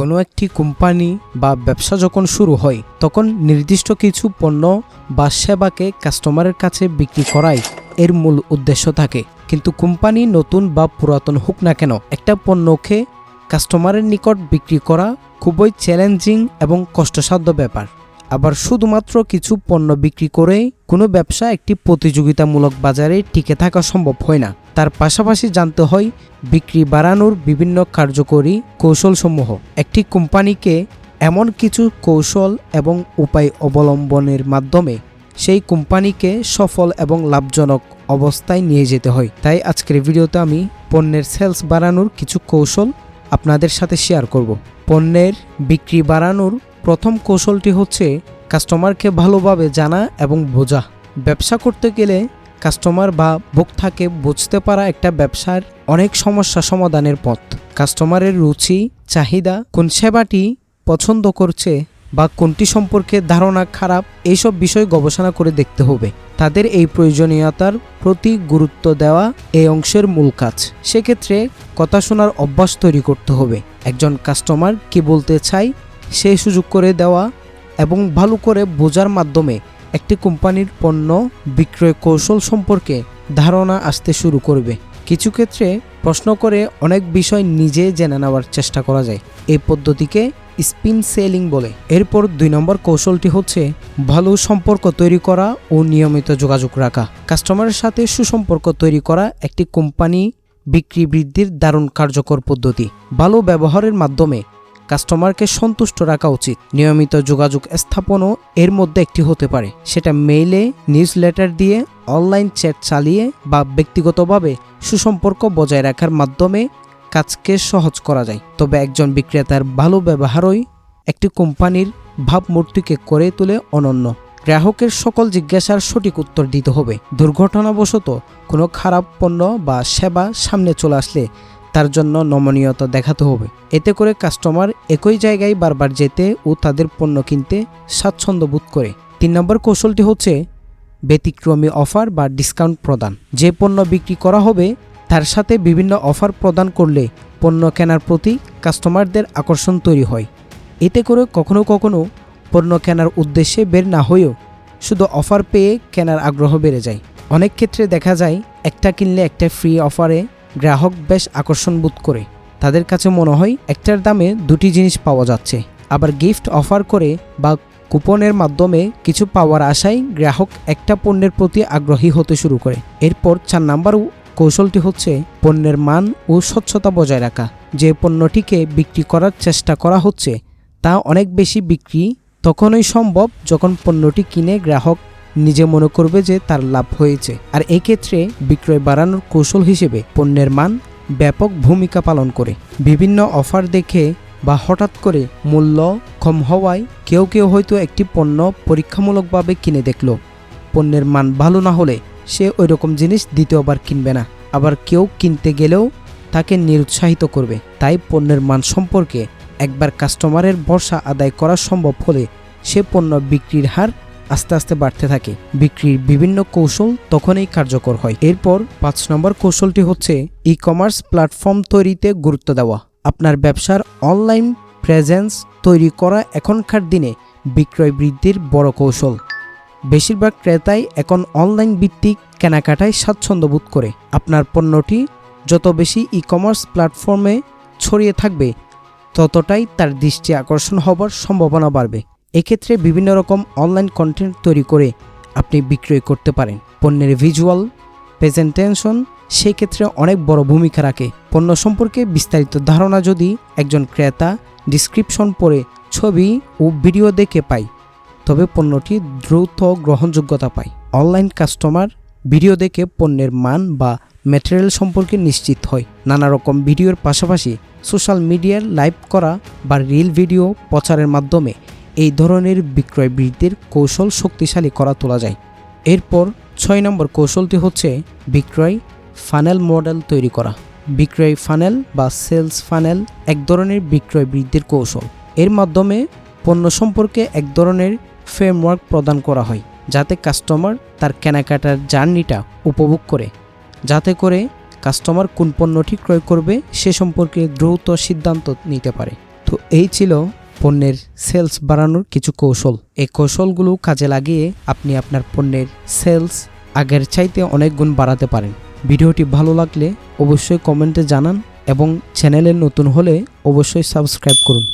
কোনো একটি কোম্পানি বা ব্যবসা যখন শুরু হয়, তখন নির্দিষ্ট কিছু পণ্য বা সেবাকে কাস্টমারের কাছে বিক্রি করাই এর মূল উদ্দেশ্য থাকে। কিন্তু কোম্পানি নতুন বা পুরাতন হোক না কেন, একটা পণ্যকে কাস্টমারের নিকট বিক্রি করা খুবই চ্যালেঞ্জিং এবং কষ্টসাধ্য ব্যাপার। আবার শুধুমাত্র কিছু পণ্য বিক্রি করে কোনো ব্যবসা একটি প্রতিযোগিতামূলক বাজারে টিকে থাকা সম্ভব হয় না। তার পাশাপাশি জানতে হয়, বিক্রি বাড়ানোর বিভিন্ন কার্যকরী কৌশলসমূহ। একটি কোম্পানিকে এমন কিছু কৌশল এবং উপায় অবলম্বনের মাধ্যমে সেই কোম্পানিকে সফল এবং লাভজনক অবস্থায় নিয়ে যেতে হয়। তাই আজকের ভিডিওতে আমি পণ্যের সেলস বাড়ানোর কিছু কৌশল আপনাদের সাথে শেয়ার করব। পণ্যের বিক্রি বাড়ানোর প্রথম কৌশলটি হচ্ছে কাস্টমারকে ভালোভাবে জানা এবং বোঝা। ব্যবসা করতে গেলে কাস্টমার বা ভোক্তাকে বুঝতে পারা একটা ব্যবসার অনেক সমস্যা সমাধানের পথ। কাস্টমারের রুচি, চাহিদা, কোন সেবাটি পছন্দ করছে বা কোনটি সম্পর্কে ধারণা খারাপ, এইসব বিষয় গবেষণা করে দেখতে হবে। তাদের এই প্রয়োজনীয়তার প্রতি গুরুত্ব দেওয়া এই অংশের মূল কাজ। সেক্ষেত্রে কথা শোনার অভ্যাস তৈরি করতে হবে। একজন কাস্টমার কি বলতে চায় সেই সুযোগ করে দেওয়া এবং ভালো করে বোঝার মাধ্যমে একটি কোম্পানির পণ্য বিক্রয় কৌশল সম্পর্কে ধারণা আসতে শুরু করবে। কিছু ক্ষেত্রে প্রশ্ন করে অনেক বিষয় নিজে জেনে নেওয়ার চেষ্টা করা যায়। এই পদ্ধতিকে স্পিন সেলিং বলে। এরপর দুই নম্বর কৌশলটি হচ্ছে ভালো সম্পর্ক তৈরি করা ও নিয়মিত যোগাযোগ রাখা। কাস্টমারের সাথে সুসম্পর্ক তৈরি করা একটি কোম্পানি বিক্রি বৃদ্ধির দারুণ কার্যকর পদ্ধতি। ভালো ব্যবহারের মাধ্যমে কাস্টমারকে সন্তুষ্ট রাখা উচিত। নিয়মিত যোগাযোগ স্থাপনও এর মধ্যে একটি হতে পারে। সেটা মেইলে নিউজ লেটার দিয়ে, অনলাইন চ্যাট চালিয়ে বা ব্যক্তিগতভাবে সুসম্পর্ক বজায় রাখার মাধ্যমে কাজকে সহজ করা যায়। তবে একজন বিক্রেতার ভালো ব্যবহারই একটি কোম্পানির ভাবমূর্তিকে করে তোলে অনন্য। গ্রাহকের সকল জিজ্ঞাসার সঠিক উত্তর দিতে হবে। দুর্ঘটনাবশত কোনো খারাপ পণ্য বা সেবা সামনে চলে আসলে তার জন্য নমনীয়তা দেখাতে হবে। এতে করে কাস্টমার একই জায়গায় বারবার যেতে ও তাদের পণ্য কিনতে স্বাচ্ছন্দ্য বোধ করে। তিন নম্বর কৌশলটি হচ্ছে ব্যতিক্রমী অফার বা ডিসকাউন্ট প্রদান। যে পণ্য বিক্রি করা হবে, তার সাথে বিভিন্ন অফার প্রদান করলে পণ্য কেনার প্রতি কাস্টমারদের আকর্ষণ তৈরি হয়। এতে করে কখনো কখনো পণ্য কেনার উদ্দেশ্যে বের না হয়েও শুধু অফার পেয়ে কেনার আগ্রহ বেড়ে যায়। অনেক ক্ষেত্রে দেখা যায়, একটা কিনলে একটা ফ্রি অফারে গ্রাহক বেশ আকর্ষণ বোধ করে। তাদের কাছে মনে হয় একটার দামে দুটি জিনিস পাওয়া যাচ্ছে। আবার গিফট অফার করে বা কুপনের মাধ্যমে কিছু পাওয়ার আশায় গ্রাহক একটা পণ্যের প্রতি আগ্রহী হতে শুরু করে। এরপর চার নাম্বার কৌশলটি হচ্ছে পণ্যের মান ও স্বচ্ছতা বজায় রাখা। যে পণ্যটিকে বিক্রি করার চেষ্টা করা হচ্ছে, তা অনেক বেশি বিক্রি তখনই সম্ভব যখন পণ্যটি কিনে গ্রাহক নিজে মনে করবে যে তার লাভ হয়েছে। আর এই ক্ষেত্রে বিক্রয় বাড়ানোর কৌশল হিসেবে পণ্যের মান ব্যাপক ভূমিকা পালন করে। বিভিন্ন অফার দেখে বা হঠাৎ করে মূল্য কম হওয়ায় কেউ কেউ হয়তো একটি পণ্য পরীক্ষামূলকভাবে কিনে দেখল। পণ্যের মান ভালো না হলে সে ওই রকম জিনিস দ্বিতীয়বার কিনবে না। আবার কেউ কিনতে গেলেও তাকে নিরুৎসাহিত করবে। তাই পণ্যের মান সম্পর্কে একবার কাস্টমারের ভরসা আদায় করা সম্ভব হলে সে পণ্য বিক্রির হার আস্তে আস্তে বাড়তে থাকে। বিক্রির বিভিন্ন কৌশল তখনই কার্যকর হয়। এরপর পাঁচ নম্বর কৌশলটি হচ্ছে ই কমার্স প্ল্যাটফর্ম তৈরিতে গুরুত্ব দেওয়া। আপনার ব্যবসার অনলাইন প্রেজেন্স তৈরি করা এখনকার দিনে বিক্রয় বৃদ্ধির বড় কৌশল। বেশিরভাগ ক্রেতাই এখন অনলাইন ভিত্তিক কেনাকাটায় স্বাচ্ছন্দ্য বোধ করে। আপনার পণ্যটি যত বেশি ই কমার্স প্ল্যাটফর্মে ছড়িয়ে থাকবে, ততটাই তার দৃষ্টি আকর্ষণ হবার সম্ভাবনা বাড়বে। এক্ষেত্রে বিভিন্ন রকম অনলাইন কন্টেন্ট তৈরি করে আপনি বিক্রয় করতে পারেন। পণ্যের ভিজুয়াল প্রেজেন্টেশন সেই ক্ষেত্রে অনেক বড় ভূমিকা রাখে। পণ্য সম্পর্কে বিস্তারিত ধারণা যদি একজন ক্রেতা ডিসক্রিপশন পড়ে, ছবি ও ভিডিও দেখে পায়, তবে পণ্যটি দ্রুত গ্রহণযোগ্যতা পায়। অনলাইন কাস্টমার ভিডিও দেখে পণ্যের মান বা ম্যাটেরিয়াল সম্পর্কে নিশ্চিত হয়। নানা রকম ভিডিওর পাশাপাশি সোশ্যাল মিডিয়ার লাইভ করা বা রিল ভিডিও প্রচারের মাধ্যমে এই ধরনের বিক্রয় বৃদ্ধির কৌশল শক্তিশালী করা তোলা যায়। এরপর ছয় নম্বর কৌশলটি হচ্ছে বিক্রয় ফানেল মডেল তৈরি করা। বিক্রয় ফানেল বা সেলস ফানেল এক ধরনের বিক্রয় বৃদ্ধির কৌশল। এর মাধ্যমে পণ্য সম্পর্কে এক ধরনের ফ্রেমওয়ার্ক প্রদান করা হয়, যাতে কাস্টমার তার কেনাকাটার জার্নিটা উপভোগ করে। যাতে করে কাস্টমার কোন পণ্যটি ক্রয় করবে সে সম্পর্কে দ্রুত সিদ্ধান্ত নিতে পারে। তো এই ছিল পণ্যের সেলস বাড়ানোর কিছু কৌশল। এই কৌশলগুলো কাজে লাগিয়ে আপনি আপনার পণ্যের সেলস আগের চাইতে অনেক গুণ বাড়াতে পারেন। ভিডিওটি ভালো লাগলে অবশ্যই কমেন্টে জানান এবং চ্যানেলে নতুন হলে অবশ্যই সাবস্ক্রাইব করুন।